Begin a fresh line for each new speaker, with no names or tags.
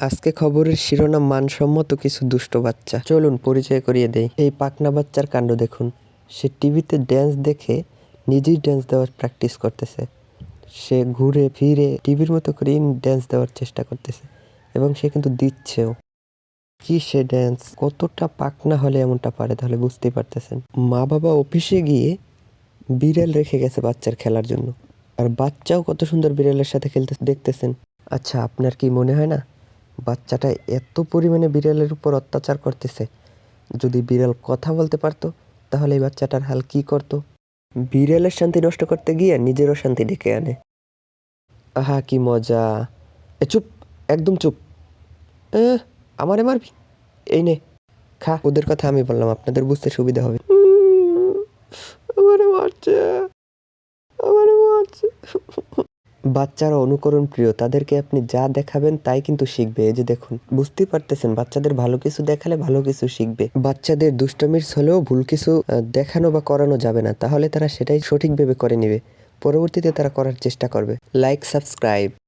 আজকে খবরের শিরোনাম মানসম্মত কিছু দুষ্ট বাচ্চা। চলুন পরিচয় করিয়ে দেই। এই পাকনা বাচ্চার কাণ্ড দেখুন। সে টিভিতে ড্যান্স দেখে নিজেই ড্যান্স দেওয়ার প্র্যাকটিস করতেছে। সে ঘুরে ফিরে টিভির মতো করে ড্যান্স দেওয়ার চেষ্টা করতেছে এবং সে কিন্তু দিচ্ছেও। কি সে ড্যান্স কতটা পাকনা হলে এমনটা পারে তাহলে বুঝতেই পারতেছেন। মা বাবা অফিসে গিয়ে বিড়াল রেখে গেছে বাচ্চার খেলার জন্য। আর বাচ্চাও কত সুন্দর বিড়ালের সাথে খেলতে দেখতেছেন। আচ্ছা আপনার কি মনে হয় না? বাচ্চাটা এত পরিমাণে বিড়ালের উপর অত্যাচার করতেছে। যদি বিড়াল কথা বলতে পারতো, তাহলে এই বাচ্চাটার হাল কি করতো? বিড়ালের শান্তি নষ্ট করতে গিয়ে নিজেরও শান্তি ডেকে আনে। আহা, কি মজা। এ, চুপ, একদম চুপ। আমারে মারবি? এই নে, খা, ওদের কথা আমি বললাম, আপনাদের বুঝতে সুবিধা হবে। আমারে মারছে আমারে মারছে। বাচ্চারা অনুকরণ প্রিয় তাদেরকে আপনি যা দেখাবেন তাই কিন্তু শিখবে। এই যে দেখুন, বুঝতেই পারতেছেন, বাচ্চাদের ভালো কিছু দেখালে ভালো কিছু শিখবে। বাচ্চাদের দুষ্টমির হলেও ভুল কিছু দেখানো বা করানো যাবে না, তাহলে তারা সেটাই সঠিকভাবে করে নেবে। পরবর্তীতে তারা করার চেষ্টা করবে। Like subscribe